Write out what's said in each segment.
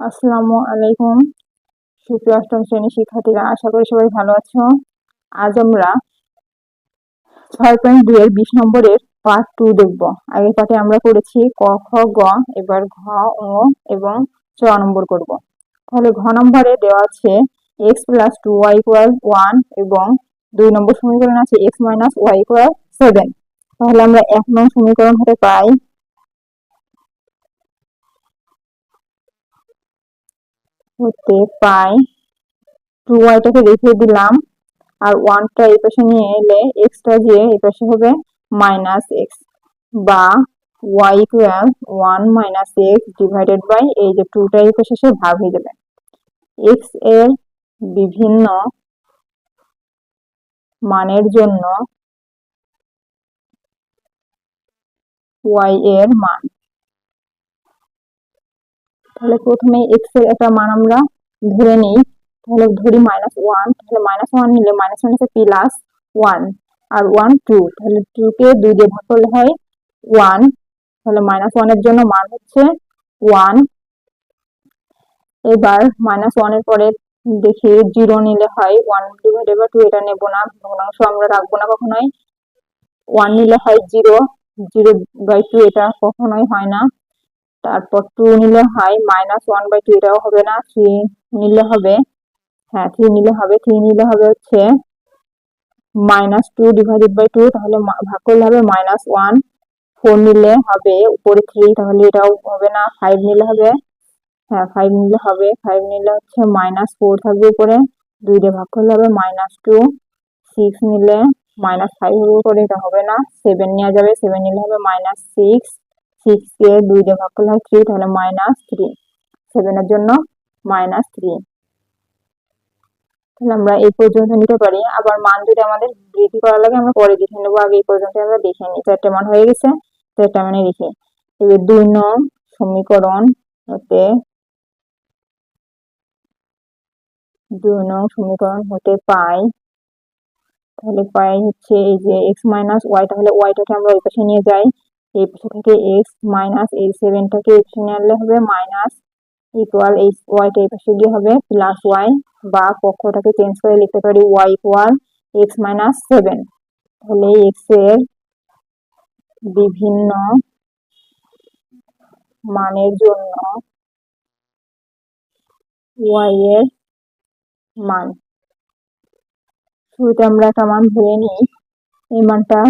আসসালামু আলাইকুম। সুপ্রিয় অষ্টম শ্রেণির শিক্ষার্থীরা, আশা করি সবাই ভালো আছো। আজ আমরা ছয় পয়েন্ট দুই এর বিশ নম্বরের পার্ট টু দেখব। আগের পাঠে আমরা করেছি ক, খ, গ, এবার ঘ ও এবং চ নম্বর করব। তাহলে ঘ নম্বরে দেওয়া আছে x plus two y equal one এবং দুই নম্বর সমীকরণ আছে x minus y equal seven তাহলে আমরা এক নং সমীকরণ হতে পাই হতে পাই টু ওয়াইটাকে রেখে দিলাম। আর ওয়ানটা এই পাশে নিয়ে এলে এক্সটা যে এই পাশে হবে মাইনাস এক্স বা y equal one minus x divided by এই যে টুটা এই পাশে সে ভাগ হয়ে যাবে। এক্সের বিভিন্ন মানের জন্য ওয়াই এর মান। তাহলে প্রথমে এক্সের একটা মান আমরা ধরে নিই। তাহলে ধরি মাইনাস ওয়ান তাহলে মাইনাস ওয়ান নিলে মাইনাস ওয়ান হচ্ছে প্লাস ওয়ান আর ওয়ান টু তাহলে টু কে দুই দিয়ে ভাগ করলে হয় ওয়ান তাহলে মাইনাস ওয়ানের জন্য মান হচ্ছে ওয়ান এবার মাইনাস ওয়ানের পরে দেখি জিরো নিলে হয় ওয়ান ডিভাইডেড বাই টু এটা নেব না। ভগ্নাংশ আমরা রাখব না কখনোই। ওয়ান নিলে হয় জিরো জিরো বাই টু এটা কখনোই হয় না। তারপর টু নিলে হয় মাইনাস ওয়ান বাই টু এটাও হবে না থ্রি নিলে হবে হ্যাঁ থ্রি নিলে হবে থ্রি নিলে হবে হচ্ছে minus two divided by two তাহলে ভাগ করলে হবে মাইনাস ওয়ান ফোর নিলে হবে, উপরে থ্রি তাহলে এটাও হবে না ফাইভ নিলে হবে হ্যাঁ ফাইভ নিলে হবে ফাইভ নিলে হচ্ছে মাইনাস ফোর থাকবে উপরে, দুই দিয়ে ভাগ করলে হবে মাইনাস টু সিক্স নিলে মাইনাস ফাইভ হবে উপরে, এটা হবে না সেভেন নেওয়া যাবে সেভেন নিলে হবে মাইনাস সিক্স সিক্স কে দুই দিয়ে ভাগ করলে হয় থ্রি তাহলে মাইনাস থ্রি সেভেনের জন্য মাইনাস থ্রি তাহলে আমরা এই পর্যন্ত নিতে পারি আবার মান যদি আমাদের বৃদ্ধি করা লাগে আমরা পরে দেখে নেব আগে এই পর্যন্ত আমরা দেখে নিই চারটে মান হয়ে গেছে চারটে মানে লিখি এবার দুই নং সমীকরণ হতে দুই নং সমীকরণ হতে পাই তাহলে পাই হচ্ছে এই যে এক্স মাইনাস ওয়াই তাহলে ওয়াইটাকে আমরা ওই পাশে নিয়ে যাই এই পাশে থেকে এক্স মাইনাস এই সেভেনটাকে নিয়ে আনলে হবে মাইনাস ইকুয়াল এই ওয়াইটা এই পাশে গিয়ে হবে প্লাস ওয়াই বা পক্ষটাকে চেঞ্জ করে লিখতে পারি y equal x minus seven. তাহলে এক্সের বিভিন্ন মানের জন্য ওয়াই এর মান। শুরুতে আমরা একটা মান ধরে নিই। এই মানটা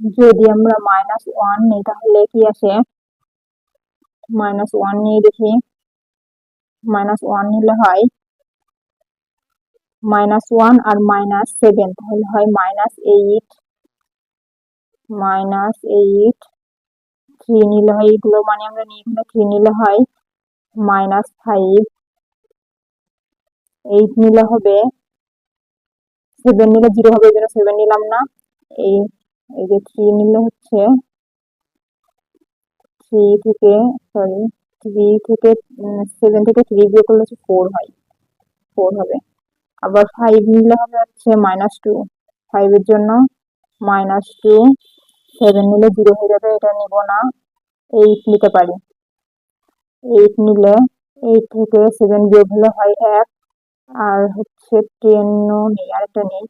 যদি আমরা মাইনাস ওয়ান নিই, তাহলে কি আসে মাইনাস ওয়ান নিয়ে দেখি। মাইনাস ওয়ান নিলে হয় মাইনাস ওয়ান আর মাইনাস সেভেন তাহলে হয় minus eight minus eight three নিলে হয় এগুলো মানে আমরা নিয়ে এখানে থ্রি নিলে হয় মাইনাস ফাইভ এইট নিলে হবে সেভেন নিলে জিরো হবে জন্য সেভেন নিলাম না। এই এই যে থ্রি নিলে হচ্ছে থ্রি থেকে সরি থ্রি থেকে সেভেন থেকে থ্রি বিয়োগ করলে হচ্ছে ফোর হয় ফোর হবে আবার ফাইভ নিলে হবে হচ্ছে মাইনাস টু ফাইভের জন্য মাইনাস টু সেভেন নিলে জিরো হয়ে যাবে এটা নিব না এইট নিতে পারি এইট নিলে এইট থেকে সেভেন বিয়োগ হলে হয় এক আর হচ্ছে টেনও নেই আরেকটা নেই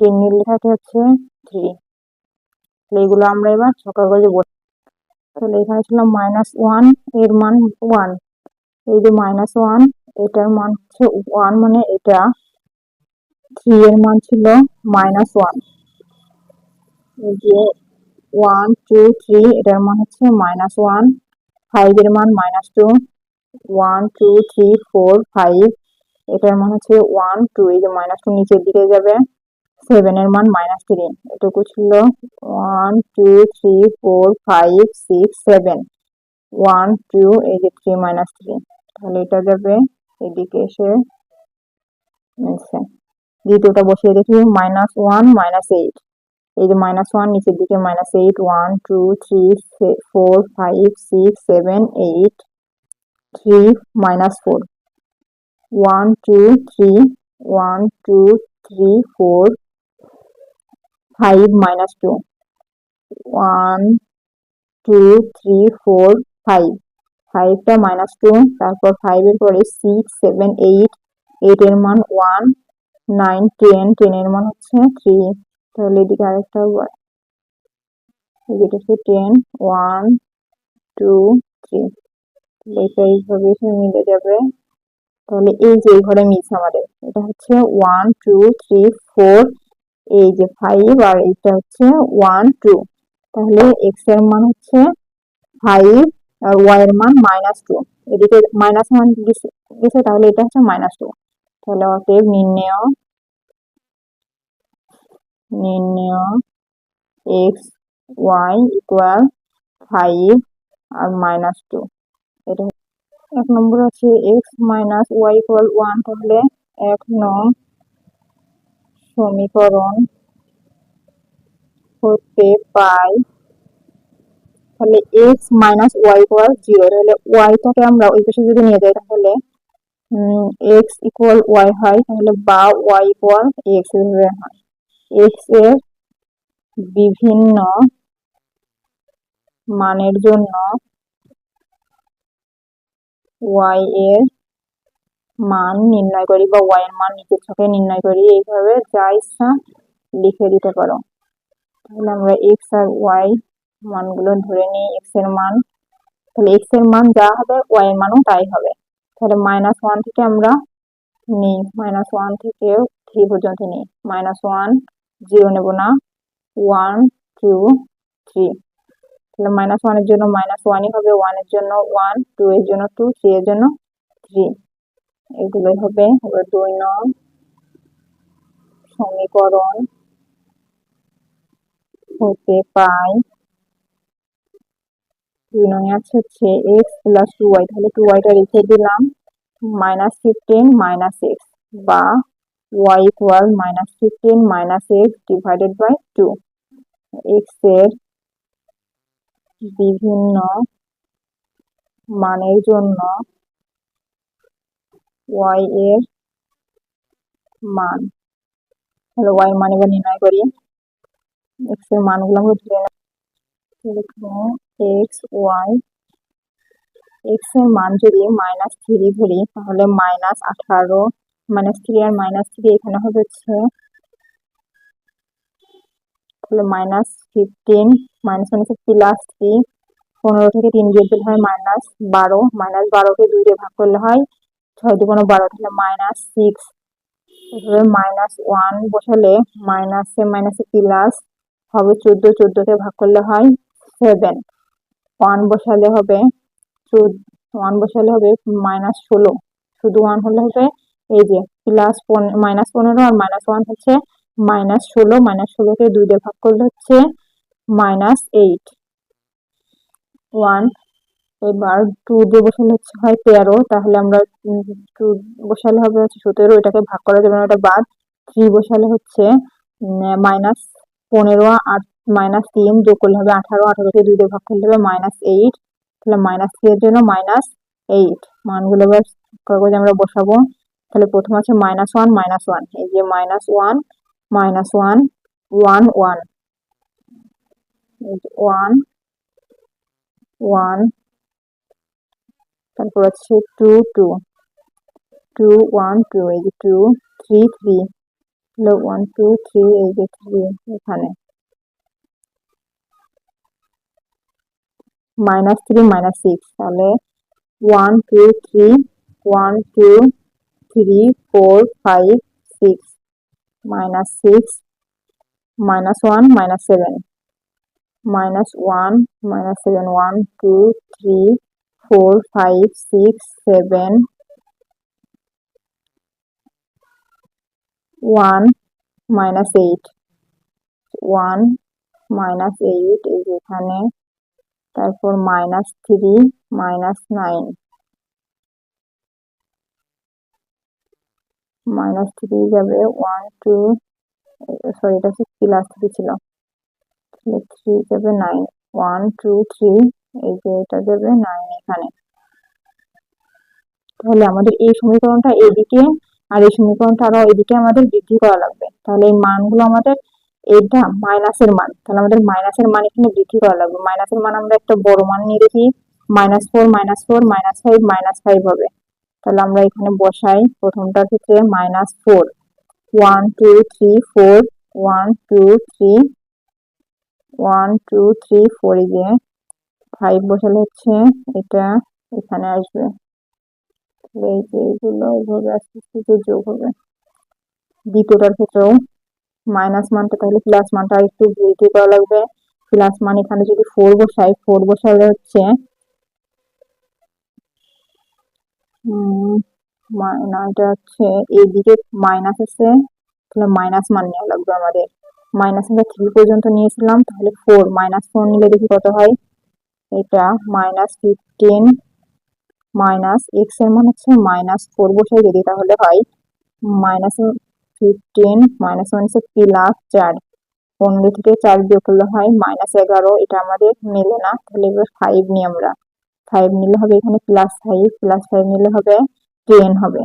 টেন নিলে থাকে হচ্ছে থ্রি এগুলো আমরা এবার সকাল করে বসে। তাহলে এখানে ছিল মাইনাস ওয়ানের মান ওয়ান এই যে মাইনাস ওয়ান এটার মান হচ্ছে ওয়ান মানে এটা। থ্রি এর মান ছিল মাইনাস ওয়ান এই যে ওয়ান টু থ্রি এটার মান হচ্ছে মাইনাস ওয়ান ফাইভ এর মান minus two one two three four five এটার মান হচ্ছে ওয়ান টু এই যে মাইনাস টু নিচের দিকে যাবে। সেভেন এর মান মাইনাস থ্রি এটুকু ছিল one two three four five six seven one two এই যে থ্রি মাইনাস থ্রি তাহলে এটা যাবে এদিকে এসে দ্বিতীয়টা বসিয়ে দেখি মাইনাস ওয়ান মাইনাস এইট এই যে মাইনাস ওয়ান নিচের দিকে minus eight one two three four five six seven eight three minus four one two three one two three four five minus two one two three four five ফাইভটা minus two তারপর ফাইভের পরে six seven eight এর মান one nine ten এর মান হচ্ছে three তাহলে এদিকে আরেকটা এদিকে হচ্ছে টেন ওয়ান টু থ্রি এটা এইভাবে মিলে যাবে। তাহলে এই যে ঘরে মিলছে আমাদের, এটা হচ্ছে ওয়ান টু থ্রি ফোর এই যে ফাইভ আর এটা হচ্ছে ওয়ান টু তাহলে এক্সের মান হচ্ছে ফাইভ আর ওয়াই এর মান মাইনাস টু এদিকে মাইনাস ওয়ান গেছে তাহলে এটা হচ্ছে মাইনাস টু তাহলে অতএব নির্ণয় নির্ণয় এক্স ওয়াই ইকুয়াল ফাইভ আর মাইনাস টু এটা এক নম্বর আছে x minus y equal one তাহলে এক নং সমীকরণ হতে পাই তাহলে x minus y equal zero তাহলে ওয়াইটাকে আমরা ওই পাশে যদি নিয়ে যাই তাহলে এক্স ইকুয়াল ওয়াই হয় তাহলে বা ওয়াই ইকুয়াল এক্স এভাবে হয়। এক্সের বিভিন্ন মানের জন্য ওয়াই এর মান নির্ণয় করি বা ওয়াই এর মান নিচের ছকে নির্ণয় করি, এইভাবে যা ইচ্ছা লিখে দিতে পারো। তাহলে আমরা এক্স আর ওয়াই মানগুলো ধরে নিই এক্সের মান। তাহলে এক্সের মান যা হবে ওয়াই এর মানও তাই হবে। তাহলে মাইনাস ওয়ান থেকে আমরা নিই। মাইনাস ওয়ান থেকে থ্রি পর্যন্ত নিই। মাইনাস ওয়ান জিরো নেব না। ওয়ান টু থ্রি তাহলে মাইনাস ওয়ানের জন্য মাইনাস ওয়ানই হবে। ওয়ানের জন্য ওয়ান টু এর জন্য টু থ্রি এর জন্য থ্রি এগুলোই হবে দুই নং, সমীকরণ হতে পাই। দুই নং আছে হচ্ছে এক্স প্লাস টু ওয়াই তাহলে টু ওয়াইটা রেখে দিলাম মাইনাস ফিফটিন মাইনাস এক্স বা y equal minus fifteen minus x divided by two এক্সের বিভিন্ন মানের জন্য ওয়াই এর মান। তাহলে ওয়াই মান এবার নির্ণয় করি। এক্সের মানগুলো আমরা ধরে নেব। এক্স ওয়াই এক্সের মান যদি মাইনাস থ্রি ধরি, তাহলে মাইনাস আঠারো। মাইনাস থ্রি আর মাইনাস থ্রি এখানে হবে হচ্ছে তাহলে minus fifteen minus minus plus three পনেরো থেকে তিন বিয়োগ হয় মাইনাস বারো। মাইনাস বারোকে দুই দিয়ে ভাগ করলে হয় ছয় দুগুণো বারো তাহলে মাইনাস সিক্স মাইনাস ওয়ান বসালে মাইনাসে মাইনাসে প্লাস হবে চোদ্দ, চোদ্দোকে ভাগ করলে হয় সেভেন ওয়ান বসালে হবে ওয়ান বসালে হবে মাইনাস ষোলো। শুধু ওয়ান হলে হবে এই যে প্লাস মাইনাস পনেরো আর মাইনাস ওয়ান হচ্ছে মাইনাস ষোলো। মাইনাস ষোলোকে দুই দিয়ে ভাগ করলে হচ্ছে মাইনাস এইট ওয়ান এবার টু দিয়ে বসালে হচ্ছে হয় তেরো, তাহলে আমরা টু বসালে হবে হচ্ছে সতেরো, এটাকে ভাগ করা যাবে না, ওটা বাদ। থ্রি বসালে হচ্ছে মাইনাস পনেরো আট মাইনাস তিন যোগ করলে হবে আঠারো আঠারোকে দুই দিয়ে ভাগ করলে হবে মাইনাস এইট তাহলে মাইনাস থ্রি এর জন্য মাইনাস এইট মানগুলো এবার কাগজে আমরা বসাবো। তাহলে প্রথম আছে মাইনাস ওয়ান মাইনাস ওয়ান এই যে minus one minus one one one one one তারপর আছে two two two one two, এই যে two, three three one two three, এই যে থ্রি এখানে। মাইনাস থ্রি, মাইনাস সিক্স, তাহলে one two three, one two three, four, five, six, minus six, minus one, minus seven, minus one, minus seven, one two three four five six seven one minus eight one minus eight এই যেখানে তারপর minus three minus nine minus three যাবে one two sorry এটা হচ্ছে three ছিল। Three যাবে nine one two three এই যে এটা দেবে, নাইন এখানে। তাহলে আমাদের এই সমীকরণটা এদিকে, আর এই সমীকরণটা আরও এদিকে আমাদের বৃদ্ধি করা লাগবে। তাহলে এই মানগুলো আমাদের এটা মাইনাসের মান। তাহলে আমাদের মাইনাসের মান এখানে বৃদ্ধি করা লাগবে। মাইনাসের মান আমরা একটা বড় মান নিয়ে দেখি। Minus four minus four, minus five minus five হবে। তাহলে আমরা এখানে বসাই প্রথমটার ক্ষেত্রে minus four. One, two, three, four. One, two, three. One, two, three, four এই যে ফাইভ বসালে হচ্ছে এটা এখানে আসবে। এই যে এগুলো এইভাবে আস্তে আস্তে যোগ হবে। দ্বিতীয়টার ক্ষেত্রেও মাইনাস মানটা তাহলে প্লাস মানটা একটু বৃদ্ধি করা লাগবে। প্লাস মান এখানে যদি ফোর বসাই ফোর বসালে হচ্ছে এটা হচ্ছে এইদিকে মাইনাস আছে। তাহলে মাইনাস মান নেওয়া লাগবে আমাদের। মাইনাস আমরা থ্রি পর্যন্ত নিয়েছিলাম, তাহলে ফোর মাইনাস ফোর নিলে দেখি কত হয়? এটা মাইনাস ফিফটিন মাইনাস এক্সের মান হচ্ছে মাইনাস ফোর বসাই যদি তাহলে হয় মাইনাস ফিফটিন মাইনাস ওয়ান হচ্ছে প্লাস চার। পনেরো থেকে চার বিয়োগ করলে হয় মাইনাস এগারো, এটা আমাদের মেলে না। তাহলে এবার ফাইভ নিই আমরা। ফাইভ নিলে হবে এখানে প্লাস ফাইভ প্লাস ফাইভ নিলে হবে টেন হবে।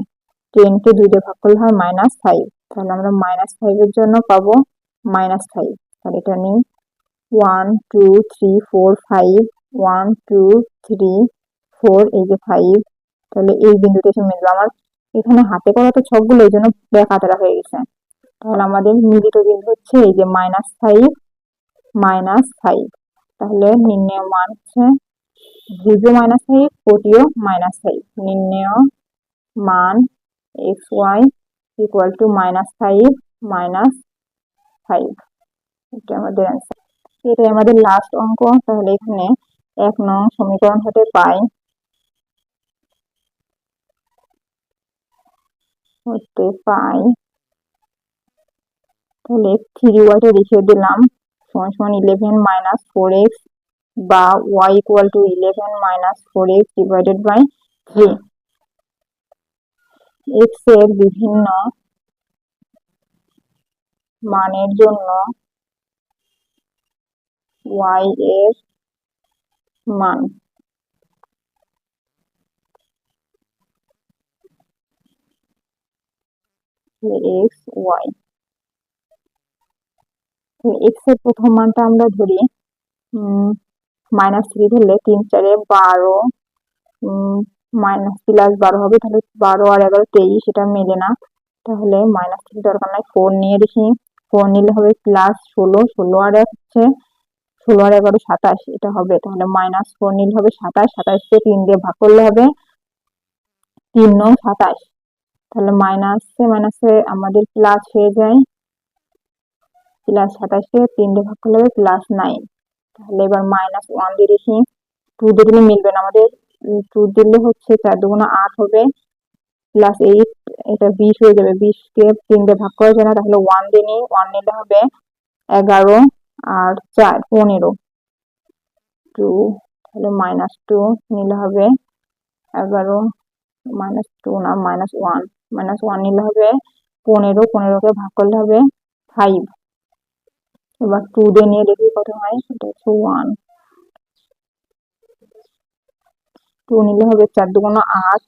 টেনকে দুই দিয়ে ভাগ করলে হয় মাইনাস ফাইভ তাহলে আমরা মাইনাস ফাইভের জন্য পাবো মাইনাস ফাইভ তাহলে এটা নিই। One two three four five one two three four এই যে ফাইভ তাহলে এই বিন্দুতে এসে মিলবে আমার। এখানে হাতে করা তো ছকগুলো, এই জন্য হাতেরা হয়ে গেছে। তাহলে আমাদের মিলিত বিন্দু হচ্ছে এই যে মাইনাস ফাইভ মাইনাস ফাইভ তাহলে নির্ণয় মান হচ্ছে দ্বিতীয় মাইনাস ফাইভ কোটিও মাইনাস ফাইভ নির্ণয় মান x y equal two minus five minus five এটা আমাদের অ্যান্সার এটাই আমাদের লাস্ট অঙ্ক। তাহলে এখানে এক নং সমীকরণ হতে পাই। হতে পাই। তাহলে থ্রি ওয়াইটা রেখে দিলাম। সমান সমান ইলেভেন মাইনাস ফোর এক্স বা y equal to eleven minus four x divided by three এক্সের বিভিন্ন মানের জন্য ওয়াই এর মান। এক্স ওয়াই এক্সের প্রথম মানটা আমরা ধরি মাইনাস থ্রি ধরলে তিন চারে বারো মাইনাস প্লাস বারো হবে, তাহলে বারো আর এগারো তেইশ, এটা মেলে না। তাহলে মাইনাস থ্রি দরকার নাই ফোর নিয়ে দেখি। ফোর নিলে হবে প্লাস ষোলো ষোলো আর এক হচ্ছে ষোলো আর এগারো সাতাশ, এটা হবে। তাহলে মাইনাস ফোর নিলে হবে সাতাশ, সাতাশকে তিন দিয়ে ভাগ করলে হবে তিন নং সাতাশ। তাহলে মাইনাসে মাইনাসে আমাদের প্লাস হয়ে যায়। প্লাস সাতাশকে তিন দিয়ে ভাগ করলে হবে প্লাস নাইন তাহলে এবার মাইনাস ওয়ান দিয়ে দেখি। টু দিয়ে দিলে মিলবে না আমাদের। টু দিলে হচ্ছে চার দুগুণ আট হবে। প্লাস এইট এটা বিশ হয়ে যাবে। বিশকে তিন দিয়ে ভাগ করা যায় না। তাহলে ওয়ান দিয়ে নিই। ওয়ান নিলে হবে এগারো। আর চার, পনেরো। টু, তাহলে মাইনাস টু নিলে হবে এগারো মাইনাস টু না মাইনাস ওয়ান মাইনাস ওয়ান নিলে হবে পনেরো, পনেরোকে ভাগ করলে হবে ফাইভ এবার টু দিয়ে নিয়ে দেখি কত হয়, সেটা হচ্ছে ওয়ান টু নিলে হবে চার দুগুণ আট।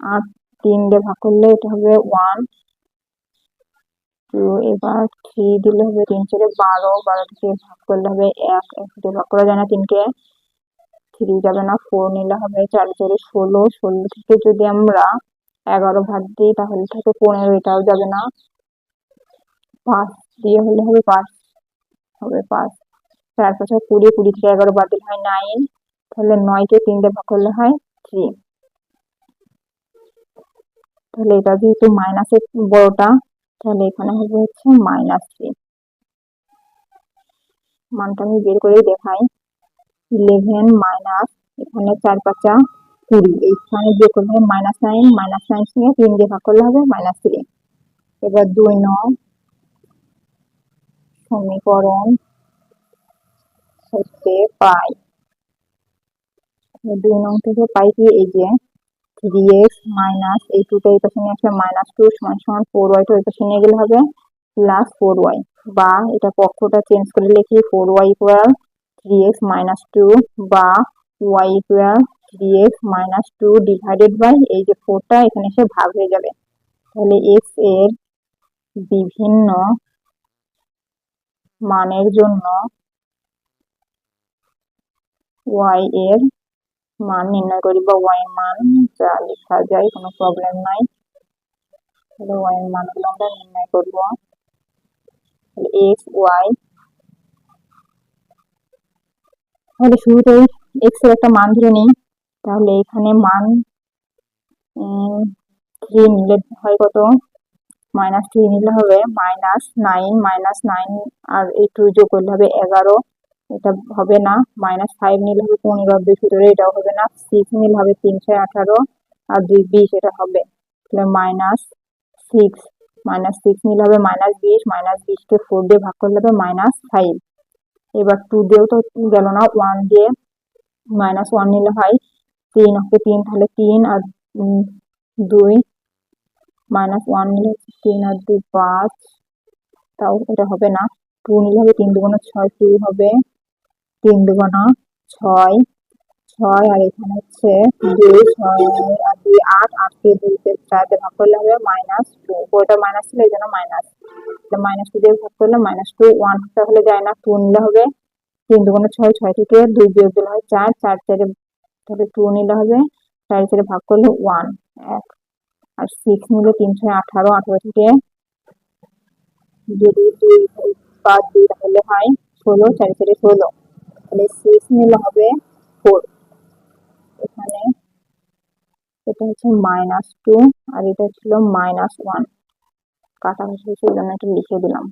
আট তিন দিয়ে ভাগ করলে এটা হবে ওয়ান টু এবার থ্রি দিলে হবে তিন চারে বারো বারো থেকে ভাগ করলে হবে এক এক ভাগ করা যায় না তিনকে থ্রি যাবে না ফোর নিলে হবে চার চারে ষোলো ষোলো থেকে যদি আমরা এগারো ভাগ দিই তাহলে থাকে পনেরো, এটাও যাবে না। পাঁচ দিয়ে হলে হবে পাঁচ হবে পাঁচ। চার পাঁচ কুড়ি কুড়ি থেকে এগারো বাতিল হয় নাইন তাহলে নয়কে তিন দিয়ে ভাগ করলে হয় থ্রি তাহলে এটা যেহেতু মাইনাসের বড়টা তাহলে এখানে হবে হচ্ছে মাইনাস থ্রি মানটা আমি বের করেই দেখাই। ইলেভেন মাইনাস এখানে চার পাঁচা কুড়ি। এইখানে যে করলে হবে মাইনাস নাইন মাইনাস নাইন সঙ্গে তিন দিয়ে ভাগ করলে হবে মাইনাস থ্রি এবার দুই নং সমীকরণ হতে পাই। দুই নং থেকে পাই কি? এই যে থ্রি এক্স মাইনাস এই টুটা এই পাশে নিয়ে আসলে মাইনাস টু সমান সমান ফোর ওয়াইটা ওই পাশে নিয়ে গেলে হবে প্লাস ফোর ওয়াই বা এটা পক্ষটা চেঞ্জ করে লিখি four y equal three x minus two বা y equal three x minus two divided by এই যে ফোরটা এখানে এসে ভাগ হয়ে যাবে। তাহলে এক্সের বিভিন্ন মানের জন্য ওয়াই এর মান নির্ণয় করি বা ওয়াই মান, যা লেখা যায়, কোনো প্রবলেম নাই। তাহলে ওয়াই এর মানগুলো আমরা নির্ণয় করব। এক্স ওয়াই তাহলে শুরুতেই এক্সের একটা মান ধরে নিই। তাহলে এখানে মান থ্রি নিলে হয় কত? মাইনাস থ্রি নিলে হবে। মাইনাস নাইন মাইনাস নাইন আর এই টু যোগ করলে হবে এগারো। এটা হবে না। মাইনাস ফাইভ নিলে হবে পনেরো দুই ভিতরে এটাও হবে না। সিক্স নিলে হবে তিনশো আঠারো আর দুই বিশ এটা হবে। তাহলে মাইনাস সিক্স মাইনাস সিক্স নিলে হবে মাইনাস বিশ মাইনাস বিশকে ফোর দিয়ে ভাগ করলে হবে মাইনাস ফাইভ এবার টু দিয়েও তো গেল না ওয়ান দিয়ে মাইনাস ওয়ান নিলে হয় তিন। ওকে তিন তাহলে তিন আর দুই। মাইনাস ওয়ান নিলে তিন আর দুই পাঁচ। তাও এটা হবে না। টু নিলে হবে তিন, দুগুণ ছয় টু হবে। তিন দুগুণ ছয় ছয়, আর এখানে হচ্ছে দুই, ছয় আর দুই আট, আটকে দুইতে চারটে ভাগ করলে হবে মাইনাস টু ওটা মাইনাস ছিল, এই জন্য মাইনাস মাইনাস টু দিয়ে ভাগ করলে মাইনাস টু ওয়ান তাহলে যায় না টু নিলে হবে তিন দুগুণ ছয় ছয় থেকে দুই বিয়োগ দিলে হয় চার চার চারে তাহলে টু নিলে হবে চার চারে ভাগ করলে ওয়ান এক। আর সিক্স নিলে তিনশো আঠারো আঠারো থেকে যদি দুই, পাঁচ, দুই তাহলে হয় ষোলো, চারি চারি ষোলো। তাহলে সিক্স নিলে হবে ফোর এখানে এটা হচ্ছে মাইনাস টু আর এটা ছিল মাইনাস ওয়ান হয়েছে এই জন্য এটা লিখে দিলাম।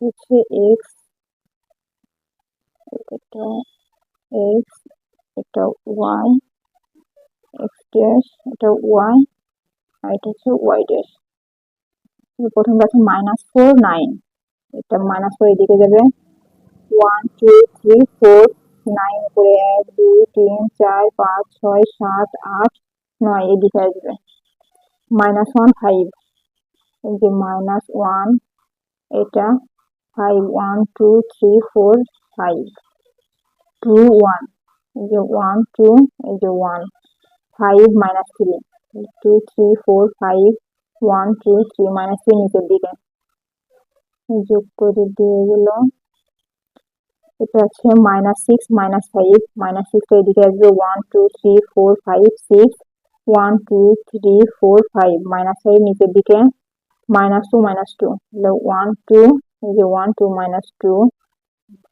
হচ্ছে এক্স এটা এক্স এটা ওয়াই এক্স ড্যাশ এটা ওয়াই আর এটা হচ্ছে ওয়াই ড্যাশ প্রথম আছে মাইনাস ফোর নাইন এটা মাইনাস ফোর এদিকে যাবে। One two three four nine করে এক, দুই, তিন, চার, পাঁচ, ছয়, সাত, আট, নয় এদিকে আসবে। মাইনাস ওয়ান ফাইভ এই যে মাইনাস ওয়ান এটা five one two three four five two one এই যে ওয়ান টু এই যে one five minus three two three four five one two three minus three নিচের দিকে। যোগ করে দিয়ে গেল। এটা আছে minus six minus five minus six এদিকে আসবে one two three four five six one two three four five minus five নিচের দিকে minus two minus two one two এই যে one two minus two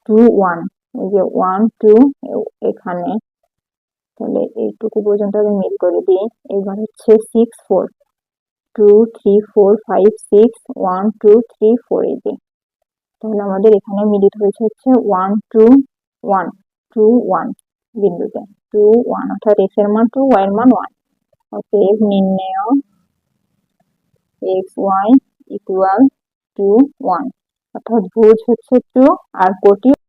two one এই যে one two এখানে, তাহলে এইটুকু পর্যন্ত আমি মিল করে দিই এবার হচ্ছে six four two three four five six one two three four এই যে তাহলে আমাদের এখানে মিলিত হয়েছে হচ্ছে one two one two one বিন্দুতে। টু ওয়ান অর্থাৎ এক্সের মান টু ওয়াই এর মান ওয়ান অতএব নির্ণয় x y equal two one অর্থাৎ ভুজ হচ্ছে টু আর কোটি